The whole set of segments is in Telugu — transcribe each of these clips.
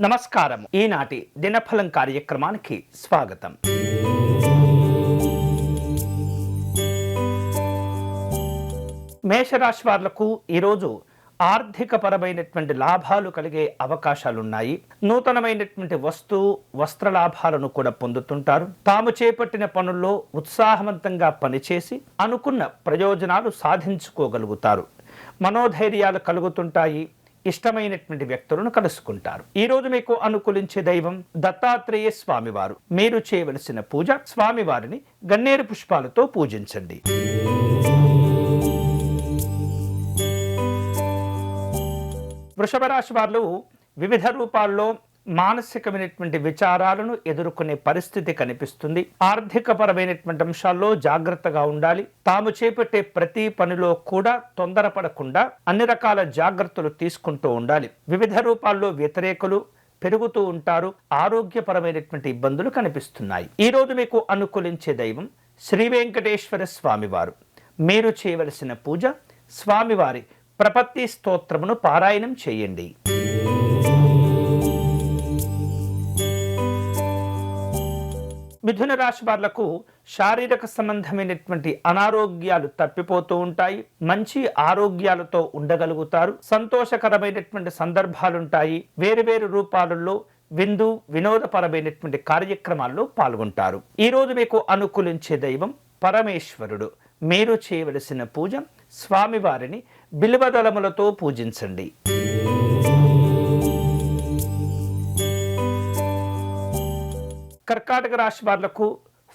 నమస్కారం ఈనాటి దినఫలం కార్యక్రమానికి స్వాగతం. మేషరాశి వార్లకు ఈరోజు ఆర్థిక పరమైనటువంటి లాభాలు కలిగే అవకాశాలున్నాయి. నూతనమైనటువంటి వస్తు వస్త్ర లాభాలను కూడా పొందుతుంటారు. తాము చేపట్టిన పనుల్లో ఉత్సాహవంతంగా పనిచేసి అనుకున్న ప్రయోజనాలు సాధించుకోగలుగుతారు. మనోధైర్యాలు కలుగుతుంటాయి. ఇష్టమైనటువంటి వ్యక్తులను కలుసుకుంటారు. ఈ రోజు మీకు అనుకూలించే దైవం దత్తాత్రేయ స్వామివారు. మీరు చేయవలసిన పూజ స్వామివారిని గన్నేరు పుష్పాలతో పూజించండి. వృషభ రాశి వారు వివిధ రూపాల్లో మానసికమైనటువంటి విచారాలను ఎదుర్కొనే పరిస్థితి కనిపిస్తుంది. ఆర్థిక పరమైనటువంటి అంశాల్లో జాగ్రత్తగా ఉండాలి. తాము చేపట్టే ప్రతి పనిలో కూడా తొందరపడకుండా అన్ని రకాల జాగ్రత్తలు తీసుకుంటూ ఉండాలి. వివిధ రూపాల్లో వ్యతిరేకులు పెరుగుతూ ఉంటారు. ఆరోగ్యపరమైనటువంటి ఇబ్బందులు కనిపిస్తున్నాయి. ఈ రోజు మీకు అనుకూలించే దైవం శ్రీ వెంకటేశ్వర స్వామివారు. మీరు చేయవలసిన పూజ స్వామివారి ప్రపత్తి స్తోత్రమును పారాయణం చేయండి. మిథున రాశి వాళ్ళకు శారీరక సంబంధమైనటువంటి అనారోగ్యాలు తప్పిపోతూ ఉంటాయి. మంచి ఆరోగ్యాలతో ఉండగలుగుతారు. సంతోషకరమైనటువంటి సందర్భాలుంటాయి. వేరువేరు రూపాలలో విందు వినోదపరమైనటువంటి కార్యక్రమాల్లో పాల్గొంటారు. ఈరోజు మీకు అనుకూలించే దైవం పరమేశ్వరుడు. మీరు చేయవలసిన పూజ స్వామివారిని బిల్వదళములతో పూజించండి. కర్కాటక రాశి వాళ్ళకు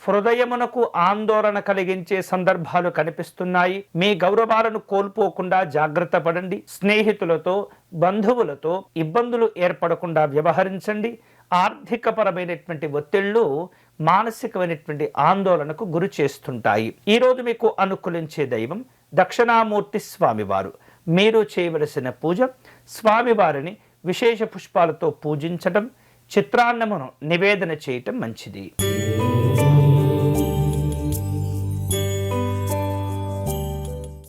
హృదయమునకు ఆందోళన కలిగించే సందర్భాలు కనిపిస్తున్నాయి. మీ గౌరవాలను కోల్పోకుండా జాగ్రత్త పడండి. స్నేహితులతో బంధువులతో ఇబ్బందులు ఏర్పడకుండా వ్యవహరించండి. ఆర్థికపరమైనటువంటి ఒత్తిళ్ళు మానసికమైనటువంటి ఆందోళనకు గురి చేస్తుంటాయి. ఈరోజు మీకు అనుకూలించే దైవం దక్షిణామూర్తి స్వామివారు. మీరు చేయవలసిన పూజ స్వామివారిని విశేష పుష్పాలతో పూజించడం చిత్రాన్నమును నివేదన చేయటం మంచిది.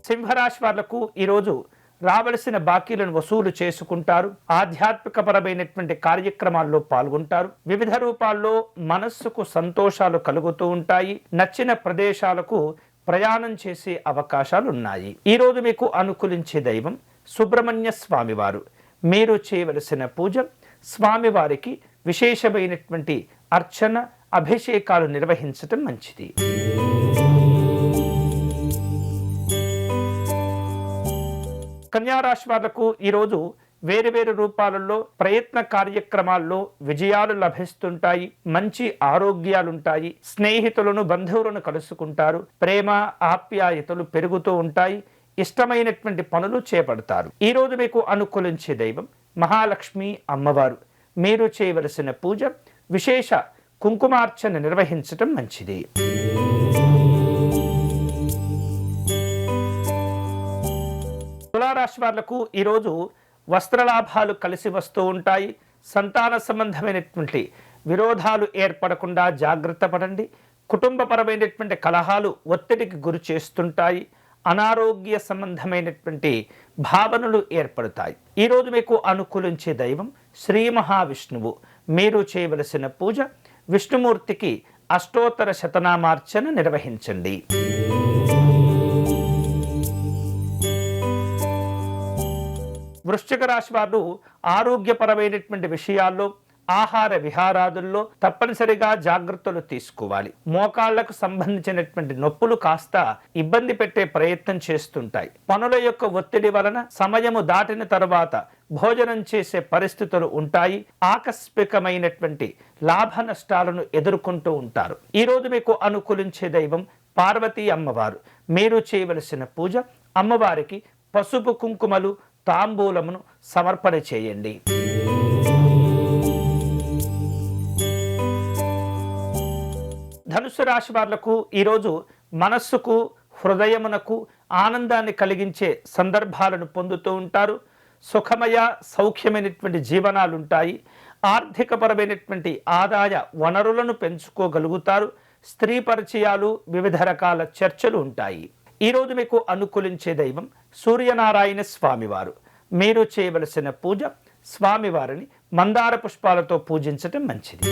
సింహరాశి వాళ్ళకు ఈరోజు రావలసిన బాకీలను వసూలు చేసుకుంటారు. ఆధ్యాత్మికపరమైనటువంటి కార్యక్రమాల్లో పాల్గొంటారు. వివిధ రూపాల్లో మనస్సుకు సంతోషాలు కలుగుతూ ఉంటాయి. నచ్చిన ప్రదేశాలకు ప్రయాణం చేసే అవకాశాలు ఉన్నాయి ఈరోజు మీకు అనుకూలించే దైవం సుబ్రహ్మణ్య స్వామివారు. మీరు చేయవలసిన పూజ స్వామివారికి విశేషమైనటువంటి అర్చన అభిషేకాలు నిర్వహించటం మంచిది. కన్యారాశి వాళ్ళకు ఈరోజు వేరు వేరు రూపాలలో ప్రయత్న కార్యక్రమాల్లో విజయాలు లభిస్తుంటాయి మంచి ఆరోగ్యాలుంటాయి స్నేహితులను బంధువులను కలుసుకుంటారు ప్రేమ ఆప్యాయతలు పెరుగుతూ ఉంటాయి ఇష్టమైనటువంటి పనులు చేపడతారు. ఈ రోజు మీకు అనుకూలించే దైవం మహాలక్ష్మి అమ్మవారు. మీరు చేయవలసిన పూజ విశేష కుంకుమార్చన నిర్వహించటం మంచిది. తులారాశి వాళ్ళకు ఈరోజు వస్త్రలాభాలు కలిసి వస్తూ ఉంటాయి. సంతాన సంబంధమైనటువంటి విరోధాలు ఏర్పడకుండా జాగ్రత్త పడండి. కుటుంబపరమైనటువంటి కలహాలు ఒత్తిడికి గురి చేస్తుంటాయి. అనారోగ్య సంబంధమైనటువంటి భావనలు ఏర్పడతాయి. ఈరోజు మీకు అనుకూలించే దైవం శ్రీ మహావిష్ణువు. మీరు చేయవలసిన పూజ విష్ణుమూర్తికి అష్టోత్తర శతనామార్చన నిర్వహించండి. వృశ్చిక రాశి వారు ఆరోగ్యపరమైనటువంటి విషయాల్లో ఆహార విహారాదుల్లో తప్పనిసరిగా జాగ్రత్తలు తీసుకోవాలి. మోకాళ్ళకు సంబంధించినటువంటి నొప్పులు కాస్త ఇబ్బంది పెట్టే ప్రయత్నం చేస్తుంటాయి. పనుల యొక్క ఒత్తిడి వలన సమయము దాటిన తర్వాత భోజనం చేసే పరిస్థితులు ఉంటాయి. ఆకస్మికమైనటువంటి లాభ నష్టాలను ఎదుర్కొంటూ ఉంటారు. ఈరోజు మీకు అనుకూలించే దైవం పార్వతీ అమ్మవారు. మీరు చేయవలసిన పూజ అమ్మవారికి పసుపు కుంకుమలు తాంబూలమును సమర్పణ చేయండి. ధనుసు రాశి వాళ్ళకు ఈరోజు మనస్సుకు హృదయమునకు ఆనందాన్ని కలిగించే సందర్భాలను పొందుతూ ఉంటారు. సుఖమయ సౌఖ్యమైనటువంటి జీవనాలు ఉంటాయి ఆర్థికపరమైనటువంటి ఆదాయ వనరులను పెంచుకోగలుగుతారు. స్త్రీ పరిచయాలు వివిధ రకాల చర్చలు ఉంటాయి. ఈరోజు మీకు అనుకూలించే దైవం సూర్యనారాయణ స్వామివారు. మీరు చేయవలసిన పూజ స్వామివారిని మందార పుష్పాలతో పూజించటం మంచిది.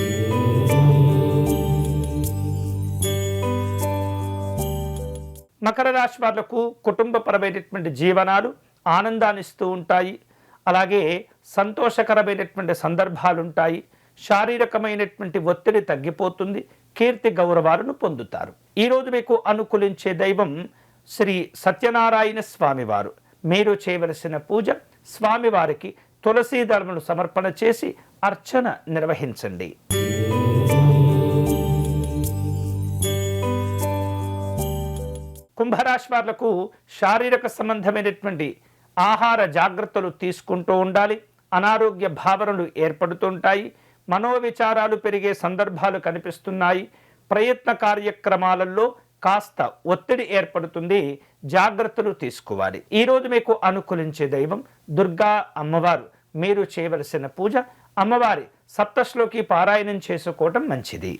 మకర రాశి వాళ్ళకు కుటుంబపరమైనటువంటి జీవనాలు ఆనందాన్ని ఇస్తూ ఉంటాయి. అలాగే సంతోషకరమైనటువంటి సందర్భాలు ఉంటాయి శారీరకమైనటువంటి ఒత్తిడి తగ్గిపోతుంది. కీర్తి గౌరవాలను పొందుతారు. ఈరోజు మీకు అనుకూలించే దైవం శ్రీ సత్యనారాయణ స్వామివారు. మీరు చేయవలసిన పూజ స్వామివారికి తులసీ ధర్మను సమర్పణ చేసి అర్చన నిర్వహించండి. కుంభరాశి వాళ్ళకు శారీరక సంబంధమైనటువంటి ఆహార జాగ్రత్తలు తీసుకుంటూ ఉండాలి. అనారోగ్య భావనలు ఏర్పడుతుంటాయి. మనోవిచారాలు పెరిగే సందర్భాలు కనిపిస్తున్నాయి. ప్రయత్న కార్యక్రమాలలో కాస్త ఒత్తిడి ఏర్పడుతుంది. జాగ్రత్తలు తీసుకోవాలి. ఈరోజు మీకు అనుకూలించే దైవం దుర్గా అమ్మవారు. మీరు చేయవలసిన పూజ అమ్మవారి సప్తశ్లోకి పారాయణం చేసుకోవటం మంచిది.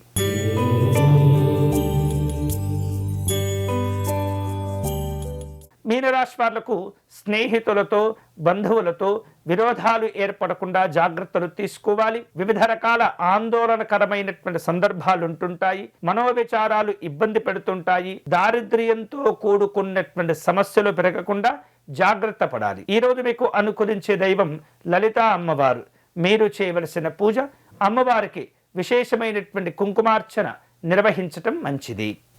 వాళ్ళకు స్నేహితులతో బంధువులతో విరోధాలు ఏర్పడకుండా జాగ్రత్తలు తీసుకోవాలి. వివిధ రకాల ఆందోళనకరమైనటువంటి సందర్భాలు ఉంటుంటాయి మనోవిచారాలు ఇబ్బంది పెడుతుంటాయి. దారిద్ర్యంతో కూడుకున్నటువంటి సమస్యలు పెరగకుండా జాగ్రత్త పడాలి. ఈరోజు మీకు అనుకూలించే దైవం లలితా అమ్మవారు. మీరు చేయవలసిన పూజ అమ్మవారికి విశేషమైనటువంటి కుంకుమార్చన నిర్వహించటం మంచిది.